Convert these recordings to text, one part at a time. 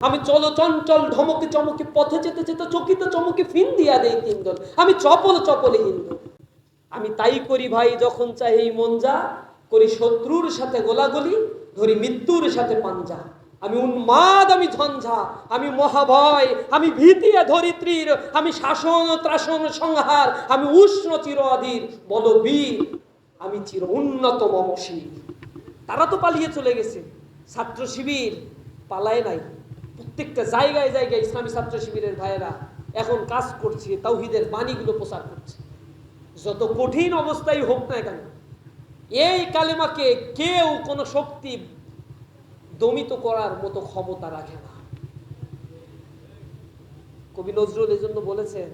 আমি চলো চঞ্চল ঢমকে চমকে পথে যেতে যেতে চকিত চমকে ফিন দিয়া দেই তিন দল আমি চপল চপলে হিন্দু। আমি তাই করি ভাই যখন চাই এই মন যা করি শত্রুর সাথে গোলাগুলি, ধরি মৃত্যুর সাথে পাঞ্জা। আমি উন্মাদ, আমি ঝঞ্ঝা, আমি মহাভয়, আমি ভীতিয়া ধরিত্রীর, আমি শাসন ত্রাসন সংহার, আমি উষ্ণ চির অধীর বলবীর, আমি চির উন্নত মমশীর তারা তো পালিয়ে চলে গেছে। ছাত্র শিবির পালায় নাই। প্রত্যেকটা জায়গায় জায়গায় ইসলামী ছাত্র শিবিরের ভাইয়েরা এখন কাজ করছে, তাওহিদের বাণীগুলো প্রচার করছে। যত কঠিন অবস্থায় হোক না কেন, এই কালেমাকে কেউ কোনো শক্তি দমিত করার মতো ক্ষমতা রাখে না। কবি নজরুল এই জন্য বলেছেন,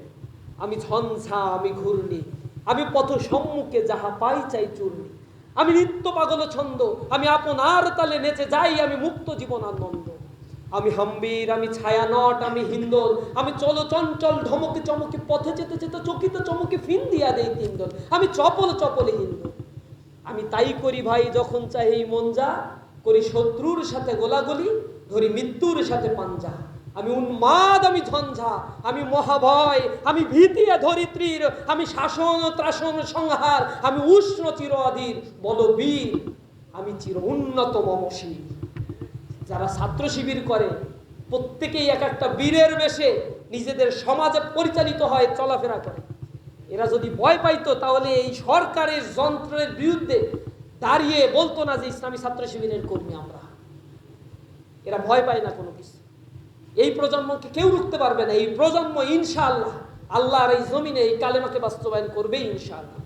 আমি ঝঞ্ঝা আমি ঘূর্ণি, আমি পথ সম্মুখে যাহা পাই চাই চূর্ণি। আমি নিত্য পাগল ছন্দ, আমি আপনার তালে নেচে যাই, আমি মুক্ত জীবন আনন্দ আমি হাম্বির, আমি ছায়া নট আমি হিন্দল, আমি চলো চঞ্চল ধমকে চমকে পথে যেতে যেতে চকিত চমকে ফিন দিয়া দেই তিনদল আমি চপল চপলে হিন্দল আমি তাই করি ভাই যখন চাই এই যা করি শত্রুর সাথে গোলাগুলি, ধরি মৃত্যুর সাথে পাঞ্জা। আমি উন্মাদ, আমি ঝঞ্ঝা, আমি মহাভয়, আমি ভীতিয়া ধরিত্রীর, আমি শাসন ত্রাসন সংহার, আমি উষ্ণ চির অধীর বলবীর, আমি চির উন্নত মমশীর যারা ছাত্র শিবির করে, প্রত্যেকেই এক একটা বীরের বেশে নিজেদের সমাজে পরিচালিত হয়, চলাফেরা করে। এরা যদি ভয় পাইতো, তাহলে এই সরকারের যন্ত্রের বিরুদ্ধে দাঁড়িয়ে বলতো না যে, ইসলামী ছাত্র শিবিরের কর্মী আমরা। এরা ভয় পায় না কোনো কিছু। এই প্রজন্মকে কেউ রুখতে পারবে না। এই প্রজন্ম ইনশাআল্লাহ আল্লাহর এই জমিনে এই কালেমাকে বাস্তবায়ন করবে ইনশাআল্লাহ।